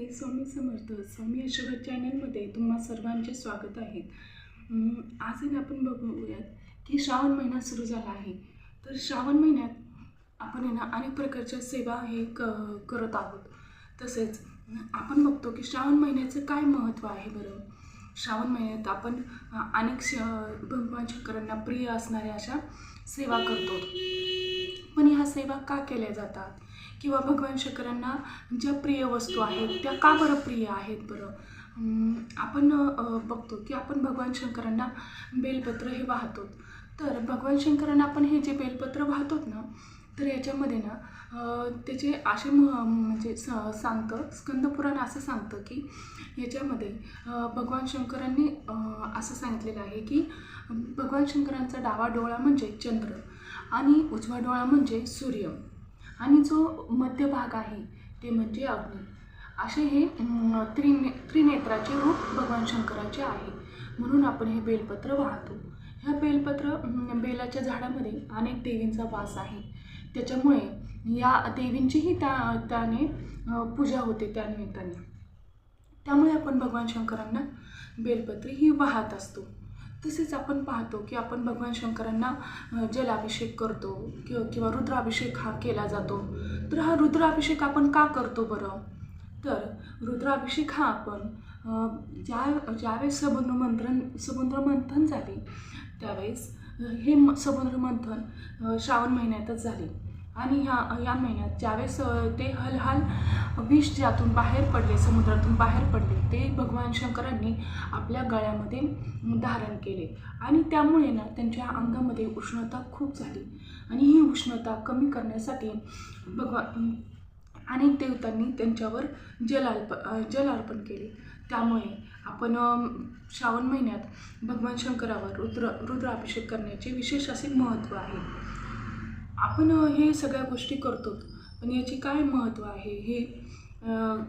नमस्ते स्वामी समर्थ. स्वामी आशीर्वाद चॅनलमध्ये तुम्हा सर्वांचे स्वागत आहे. आज आपण बघूयात की श्रावण महिना सुरू झाला आहे. तर श्रावण महिन्यात आपण आहे ना अनेक प्रकारच्या सेवा हे क करत आहोत. तसेच आपण बघतो की श्रावण महिन्याचं काय महत्त्व आहे बरं? श्रावण महिन्यात आपण अनेक श भगवान शंकरांना प्रिय असणाऱ्या अशा सेवा करतो. पण ह्या सेवा का केल्या जातात? किंवा भगवान शंकरांना ज्या प्रिय वस्तू आहेत त्या का बरं प्रिय आहेत बरं? आपण बघतो की आपण भगवान शंकरांना बेलपत्र हे वाहतो. तर भगवान शंकरांना आपण हे जे बेलपत्र वाहतोत ना तर याच्यामध्ये ना त्याचे असे म म्हणजे स सांगतं स्कंदपुराण असं सांगतं की याच्यामध्ये भगवान शंकरांनी असं सांगितलेलं आहे की भगवान शंकरांचा डावा डोळा म्हणजे चंद्र आणि उजवा डोळा म्हणजे सूर्य. आणि जो मध्यभाग आहे ते म्हणजे अग्नी. असे हे त्रिने त्रिनेत्राचे रूप भगवान शंकराचे आहे. म्हणून आपण हे बेलपत्र वाहतो. ह्या बेलपत्र बेलाच्या झाडामध्ये अनेक देवींचा वास आहे. त्याच्यामुळे या देवींचीही त्या त्याने पूजा होते त्यानिमित्ताने त्यामुळे आपण भगवान शंकरांना बेलपत्री ही वाहत असतो. तसेच आपण पाहतो की आपण भगवान शंकरांना जलाभिषेक करतो किंवा किंवा रुद्राभिषेक हा केला जातो. तर हा रुद्राभिषेक आपण का करतो बरं? तर रुद्राभिषेक हा आपण ज्या ज्यावेळेस समुद्र मंथन समुद्र मंथन झाले त्यावेळेस हे समुद्रमंथन समुद्र मंथन श्रावण महिन्यातच झाले. आणि ह्या या महिन्यात ज्यावेळेस ते हलहाल विष ज्यातून बाहेर पडले समुद्रातून बाहेर पडले ते भगवान शंकरांनी आपल्या गळ्यामध्ये धारण केले. आणि त्यामुळे ना त्यांच्या अंगामध्ये उष्णता खूप झाली. आणि ही उष्णता कमी करण्यासाठी भगवान अनेक देवतांनी त्यांच्यावर जलार्प जल अर्पण केले. त्यामुळे आपण श्रावण महिन्यात भगवान शंकरावर रुद्र रुद्राभिषेक करण्याचे विशेष असे महत्त्व आहे. आपण हे सगळ्या गोष्टी करतो. पण याची काय महत्त्व आहे हे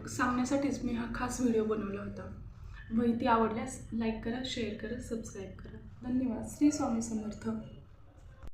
सांगण्यासाठीच मी हा खास व्हिडिओ बनवला होता. माहिती आवडल्यास लाईक करा शेअर करा सबस्क्राईब करा. धन्यवाद. श्री स्वामी समर्थ.